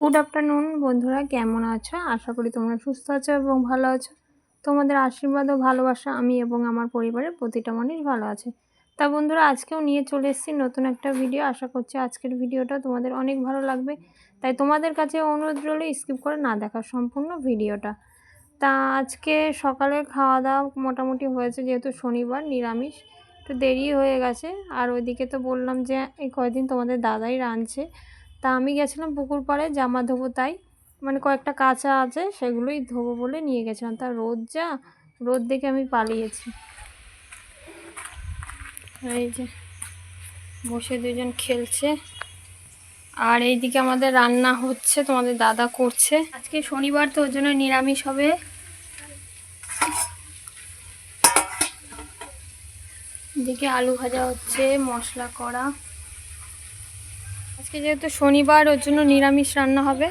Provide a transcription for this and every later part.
Good afternoon বন্ধুরা, কেমন আছো? আশা করি তোমরা সুস্থ আছো এবং ভালো আছো। তোমাদের আশীর্বাদ ও ভালোবাসা আমি এবং আমার পরিবারের প্রতিটা মানুষ ভালো আছে। তা বন্ধুরা, আজকেও নিয়ে চলে এসেছি নতুন একটা ভিডিও আশা করছি আজকের ভিডিওটা তোমাদের অনেক ভালো লাগবে। তাই তোমাদের কাছে অনুরোধ রইল স্কিপ করে না দেখা সম্পূর্ণ ভিডিওটা তা আজকে সকালে খাওয়া দাওয়া মোটামুটি হয়েছে, যেহেতু শনিবার, নিরামিষ একটু দেরি হয়ে গেছে। আর ওইদিকে তো বললাম যে, এই কয়দিন তোমাদের দাদাই রাঁধছে। তা আমি গেছিলাম পুকুর পাড়ে, জামা ধোবো তাই। মানে কয়েকটা কাঁচা আছে, সেগুলোই ধোবো বলে নিয়ে গেছিলাম। তা রোদ যা, রোদ দেখে আমি পালিয়েছি। এই যে, বসে দুজন খেলছে। আর এইদিকে আমাদের রান্না হচ্ছে, তোমাদের দাদা করছে। আজকে শনিবার তো ওর জন্য নিরামিষ হবে। এদিকে আলু ভাজা হচ্ছে, মশলা করা। আজকে যেহেতু শনিবার, ওর জন্য নিরামিষ রান্না হবে।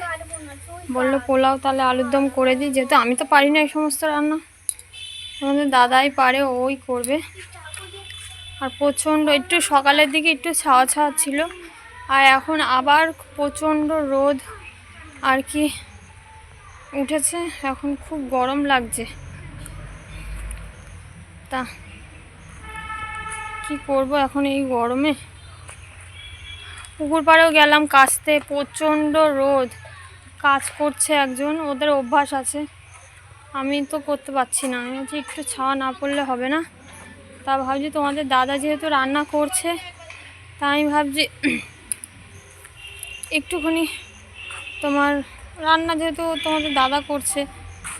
বলল, পোলাও তাহলে আলুর দম করে দিই, যেহেতু আমি তো পারি না এই সমস্ত রান্না। আমাদের দাদাই পারে, ওই করবে। আর প্রচণ্ড, একটু সকালের দিকে একটু ছাওয়া ছাওয়া ছিল। আর এখন আবার প্রচণ্ড রোদ, আর কি উঠেছে, এখন খুব গরম লাগছে। তা, কি করব এখন এই গরমে? পুকুর পাড়েও গেলাম কাচতে প্রচণ্ড রোদ। কাজ করছে একজন, ওদের অভ্যাস আছে। আমি তো করতে পারছি না। আমি একটু ছাওয়া না পড়লে হবে না। তা ভাবছি তোমাদের দাদা যেহেতু রান্না করছে তা আমি ভাবছি একটুখানি তোমার রান্না যেহেতু তোমাদের দাদা করছে,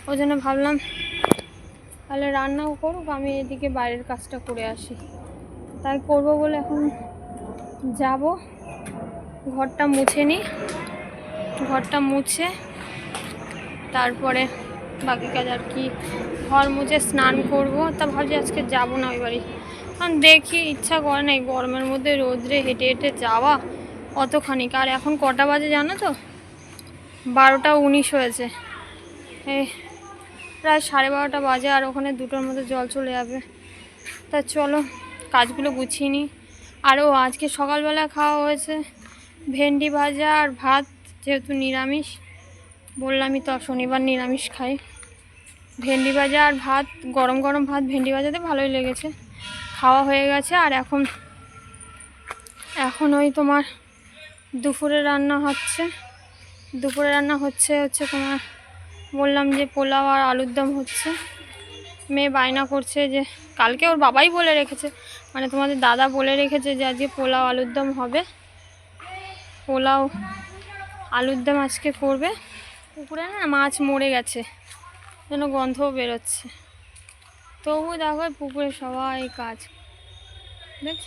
ওই জন্য ভাবলাম তাহলে রান্নাও করুক, আমি এদিকে বাইরের কাজটা করে আসি। তাই করব বলে এখন যাব। ঘরটা মুছে নিই ঘরটা মুছে, তারপরে বাকি কাজ আর কি। ঘর মুছে স্নান করব। তা ভাবছি আজকে যাব না ওই বাড়ি। কারণ দেখি ইচ্ছা করে না এই গরমের মধ্যে রোদ্রে হেঁটে হেঁটে যাওয়া অতখানিক আর এখন কটা বাজে জানো তো? বারোটা উনিশ হয়েছে। এই প্রায় সাড়ে বারোটা বাজে আর ওখানে দুটোর মধ্যে জল চলে যাবে। তা চলো, কাজগুলো গুছিয়ে নিই আরও আজকে সকালবেলা খাওয়া হয়েছে। ভেন্ডি ভাজা আর ভাত যেহেতু নিরামিষ, বললামই তো শনিবার নিরামিষ খাই। ভেন্ডি ভাজা আর ভাত, গরম গরম ভাত ভেন্ডি ভাজাতে ভালোই লেগেছে। খাওয়া হয়ে গেছে আর এখন এখন ওই তোমার দুপুরে রান্না হচ্ছে। দুপুরে রান্না হচ্ছে হচ্ছে তোমার বললাম যে পোলাও আর আলুর দম হচ্ছে। মেয়ে বায়না করছে যে কালকে ওর বাবাই বলে রেখেছে মানে তোমাদের দাদা বলে রেখেছে যে আজকে পোলাও আলুর দম হবে। পোলাও, আলুর দম আজকে করবে। পুকুরে না মাছ মরে গেছে, যেন গন্ধও বেরোচ্ছে। তবু দেখো পুকুরে সবাই কাজ, দেখছ?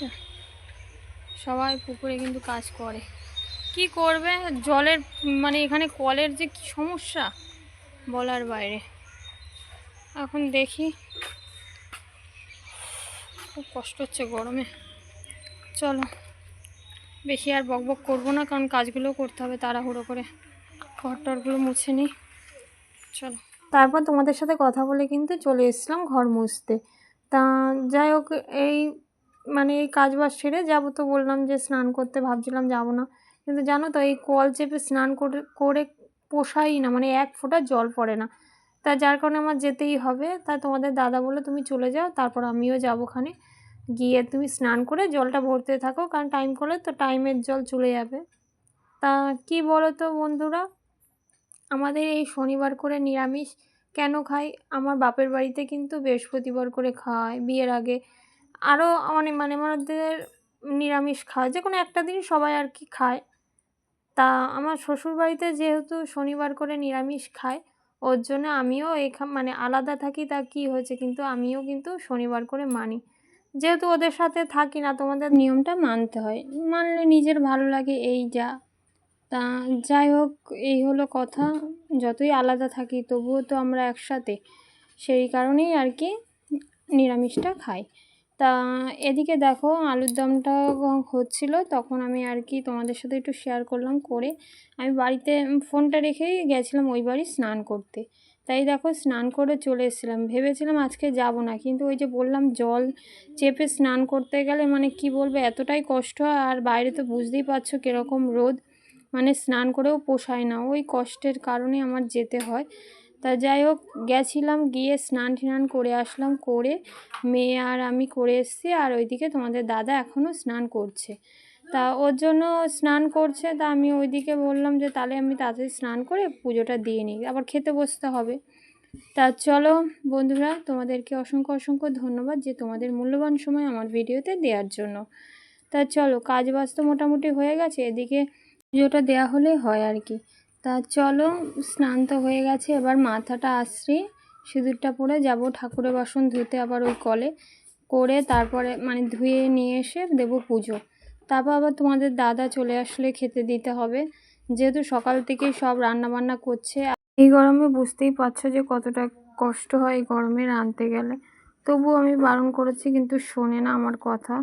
সবাই পুকুরে কিন্তু কাজ করে। কি করবে? জলের মানে এখানে কলের যে কি সমস্যা বলার বাইরে। এখন দেখি। খুব কষ্ট হচ্ছে গরমে। চলো। বেশি আর বক বক করব না, কারণ কাজগুলো করতে হবে তাড়াহুড়ো করে। ঘর টরগুলো মুছে নিই। চলো। তারপর তোমাদের সাথে কথা বলে কিন্তু চলে এসেছিলাম ঘর মুছতে। তা যাই হোক, এই মানে এই কাজ বাজ সেরে যাব তো বললাম যে স্নান করতে ভাবছিলাম যাব না। কিন্তু জানো তো, এই কল চেপে স্নান করে করে পোষাই না মানে এক ফোঁটা জল পড়ে না। তা যার কারণে আমার যেতেই হবে। তা তোমাদের দাদা বলে তুমি চলে যাও, তারপর আমিও যাব ওখানে। গিয়ে তুমি স্নান করে জলটা ভরতে থাকো, কারণ টাইম করলে তো টাইমের জল চলে যাবে। তা কি বলো তো বন্ধুরা? আমাদের এই শনিবার করে নিরামিষ কেন খাই? আমার বাপের বাড়িতে কিন্তু বৃহস্পতিবার করে খাওয়ায় বিয়ের আগে। আরও অনেক মানে আমাদের নিরামিষ খাওয়ায় যে কোনো একটা দিন সবাই আর কি খায়। তা আমার শ্বশুর বাড়িতে যেহেতু শনিবার করে নিরামিষ খায়, ওর জন্য আমিও এখান মানে আলাদা থাকি, তা কী হয়েছে? কিন্তু আমিও কিন্তু শনিবার করে মানি। যেহেতু ওদের সাথে থাকি না, তোমাদের নিয়মটা মানতে হয়। মানলে নিজের ভালো লাগে এই যা। তা যাই হোক, এই হলো কথা। যতই আলাদা থাকি, তবুও তো আমরা একসাথে। সেই কারণেই আর কি নিরামিষটা খাই। তা এদিকে দেখো, আলুর দমটা হচ্ছিল, তখন আমি আর কি তোমাদের সাথে একটু শেয়ার করলাম করে, আমি বাড়িতে ফোনটা রেখেই গেছিলাম ওই বাড়ি স্নান করতে। তাই দেখো স্নান করে চলে এসেছিলাম। ভেবেছিলাম আজকে যাব না, কিন্তু ওই যে বললাম জল চেপে স্নান করতে গেলে মানে কি বলব, এতটাই কষ্ট আর বাইরে তো বুঝতেই পারছ কীরকম রোদ মানে স্নান করেও পোষায় না, ওই কষ্টের কারণে আমার যেতে হয়। তা যাই হোক, গেছিলাম, গিয়ে স্নান টান করে আসলাম, করে মেয়ে আর আমি করে এসেছি আর ওইদিকে তোমাদের দাদা এখনও স্নান করছে। তা ওর জন্য স্নান করছে, তা আমি ওইদিকে বললাম যে তাহলে আমি তাড়াতাড়ি স্নান করে পুজোটা দিয়ে নিই, আবার খেতে বসতে হবে। তা চলো বন্ধুরা, তোমাদেরকে অসংখ্য অসংখ্য ধন্যবাদ যে তোমাদের মূল্যবান সময় আমার ভিডিওতে দেওয়ার জন্য। তা চলো, কাজ বাজ তো মোটামুটি হয়ে গেছে, এদিকে পুজোটা দেওয়া হলেই হয় আর কি। তা চলো, স্নান তো হয়ে গেছে, এবার মাথাটা আসছি সিঁদুরটা পরে যাব ঠাকুরের বাসন ধুতে আবার ওই কলে, করে তারপরে মানে ধুয়ে নিয়ে এসে দেবো পুজো। তারপর আবার তোমাদের দাদা চলে আসলে খেতে দিতে হবে। যেহেতু সকাল থেকেই সব রান্না বান্না করছে, এই গরমে বুঝতেই পারছ যে কতটা কষ্ট হয় এই গরমে রাঁধতে গেলে। তবুও আমি বারণ করেছি, কিন্তু শোনে না আমার কথা।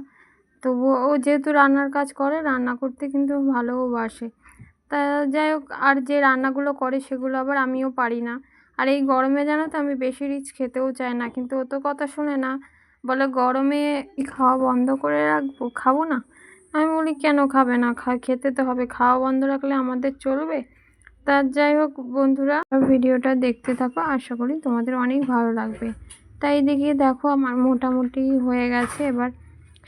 তবুও ও যেহেতু রান্নার কাজ করে, রান্না করতে কিন্তু ভালোবাসে তা যাই হোক, আর যে রান্নাগুলো করে সেগুলো আবার আমিও পারি না। আর এই গরমে জানো তো আমি বেশি রিচ খেতেও চাই না, কিন্তু ও তো কথা শুনে না। বলে গরমে খাওয়া বন্ধ করে রাখব? খাব না? আমি বলি, কেন খাবে না? খা, খেতে তো হবে। খাওয়া বন্ধ রাখলে আমাদের চলবে? তা যাই হোক বন্ধুরা, ভিডিওটা দেখতে থাকো। আশা করি তোমাদের অনেক ভালো লাগবে। তাই দেখি দেখো, আমার মোটামুটি হয়ে গেছে। এবার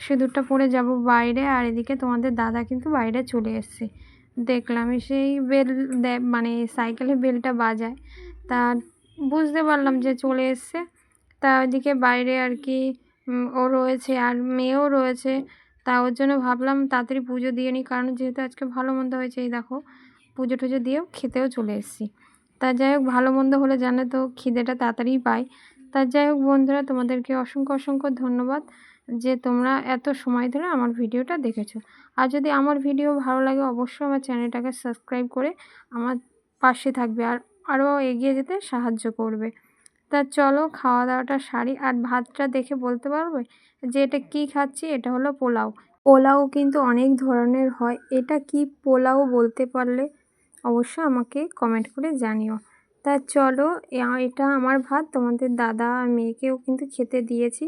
সিঁদুরটা পরে যাব বাইরে। আর এদিকে তোমাদের দাদা কিন্তু বাইরে চলে এসছে। দেখলাম সেই বেল মানে সাইকেলে বেলটা বাজায়। তা বুঝতে পারলাম যে চলে এসছে। তা ওইদিকে বাইরে আর কি ও রয়েছে আর মেয়েও রয়েছে। তা ওর জন্য ভাবলাম তাড়াতাড়ি পুজো দিয়ে নিই, কারণ যেহেতু আজকে ভালো মন্দ হয়েছে, এই দেখো, পুজো টুজো দিয়েও খেতেও চলে এসেছি। তা যাই হোক, ভালো মন্দ হলে জানে তো, খিদেটা তাড়াতাড়ি পাই তা যাই হোক বন্ধুরা, তোমাদেরকে অসংখ্য অসংখ্য ধন্যবাদ যে তোমরা এত সময় ধরে আমার ভিডিওটা দেখেছ। আর যদি আমার ভিডিও ভালো লাগে, অবশ্যই আমার চ্যানেলটাকে সাবস্ক্রাইব করে আমার পাশে থাকবে, আর আরও এগিয়ে যেতে সাহায্য করবে। তা চলো খাওয়া দাওয়াটা সারি আর ভাতটা দেখে বলতে পারবে যে এটা কী খাচ্ছি? এটা হলো পোলাও। পোলাও কিন্তু অনেক ধরনের হয়। এটা কি পোলাও বলতে পারলে অবশ্য আমাকে কমেন্ট করে জানিও। তা চলো এটা আমার ভাত। তোমাদের দাদা আর মেয়েকেও কিন্তু খেতে দিয়েছি।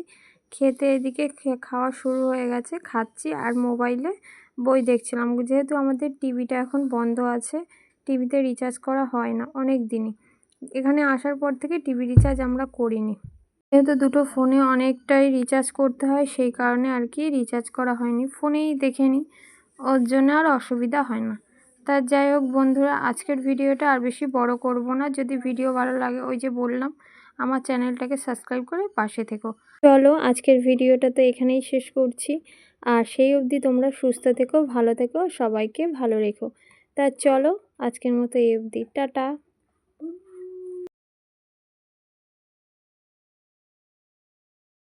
খেতে এদিকে খাওয়া শুরু হয়ে গেছে। খাচ্ছি আর মোবাইলে বই দেখছিলাম। যেহেতু আমাদের টিভিটা এখন বন্ধ আছে টিভিতে রিচার্জ করা হয় না অনেক দিনই। এখানে আসার পর থেকে টিভি রিচার্জ আমরা করিনি। যেহেতু দুটো ফোনে অনেকটাই রিচার্জ করতে হয়, সেই কারণে আর কি রিচার্জ করা হয়নি। ফোনেই দেখে নিই ওর জন্য আর অসুবিধা হয় না। তা যাই হোক বন্ধুরা, আজকের ভিডিওটা আর বেশি বড় করব না। যদি ভিডিও ভালো লাগে, ওই যে বললাম, আমার চ্যানেলটাকে সাবস্ক্রাইব করে পাশে থেকো। চলো, আজকের ভিডিওটা তো এখানেই শেষ করছি। আর সেই অবধি তোমরা সুস্থ থেকো, ভালো থেকো, সবাইকে ভালো রেখো। তা চলো, আজকের মতো এই অবধি। টাটা।